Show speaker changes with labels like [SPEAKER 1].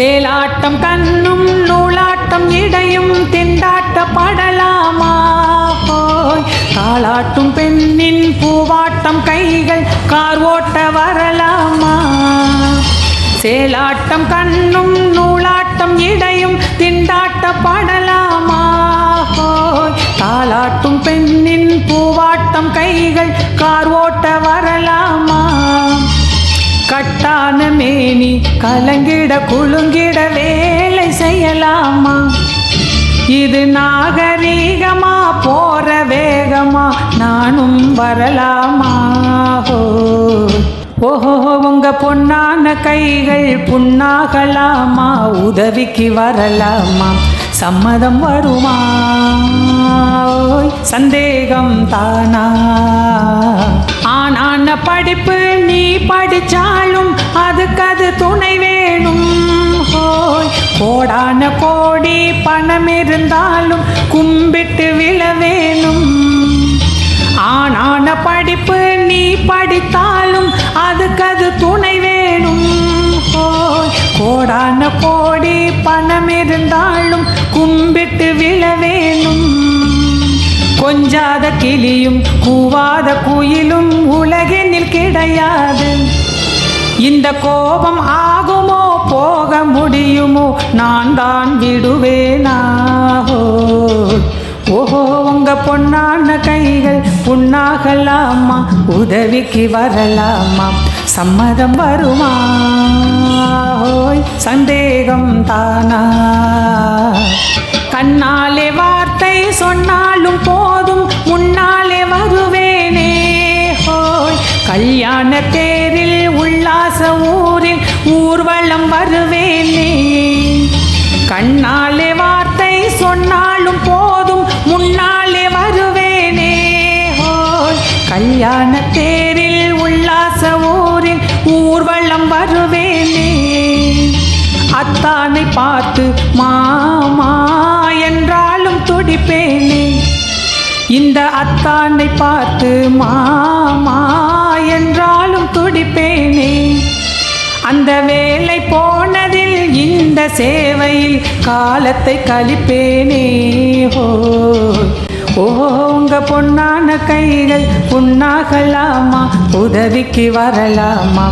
[SPEAKER 1] சேலாட்டம் கண்ணும் நூலாட்டம் இடையும் திண்டாட்ட படலாமா? போய் தாளாட்டும் பெண்ணின் பூவாட்டம் கைகள் கார் ஓட்ட வரலாமா? சேலாட்டம் கண்ணும் நூலாட்டம் இடையும் திண்டாட்ட படலாமா? போய் தாளாட்டும் பெண்ணின் பூவாட்டம் கைகள் கார் ஓட்ட வரலாமா? கட்ட கலங்கிட குலுங்கிட வேலை செய்யலாமா? இது நாகரீகமா போற வேகமா நானும் வரலாமா? ஹோ. ஓஹோ உங்க பொன்னான கைகள் புண்ணாகலாமா? உதவிக்கு வரலாமா? சம்மதம் வருமா? சந்தேகம் தானா? ஆனான படிப்பு நீ படிச்சாலும் அதுக்கு அது துணை கோடான கோடி பணம் இருந்தாலும் கும்பிட்டு விழ வேணும். ஆனான படிப்பு நீ படித்தாலும் அதுக்கு அது துணை வேணும். கோடான கோடி பணம் இருந்தாலும் கும்பிட்டு விழ வேணும். கொஞ்சாத கிளியும் கூவாத குயிலும் உலகெனில் கிடையாது. இந்த கோபம் ஆகுமோ? போக முடியுமோ? நான் தான் விடுவேனாஹோ ஓஹோ உங்க பொன்னான கைகள் புண்ணாகலாமா? உதவிக்கு வரலாமா? சம்மதம் வருமா சந்தேகம் தானா? கண்ணாலே வார்த்தை சொன்னாலும் போதும் முன்னாலே வருவேனே ஹோய் கல்யாண தேரில் உல்லாச ஊரில் வருவேனே. கண்ணாலே வார்த்தை சொன்னாலும் போதும் முன்னாலே வருவேனே. கல்யாண தேரில் உல்லாச ஊரில் ஊர்வலம் வருவேனே. அத்தானை பார்த்து மாமா என்றாலும் துடிப்பேனே. இந்த அத்தானை பார்த்து மாமா என்ற அந்த வேலை போனதில் இந்த சேவையில் காலத்தை கழிப்பேனே. ஹோ ஓ உங்க பொன்னான கைகள் புண்ணாகலாமா? உதவிக்கு வரலாமா?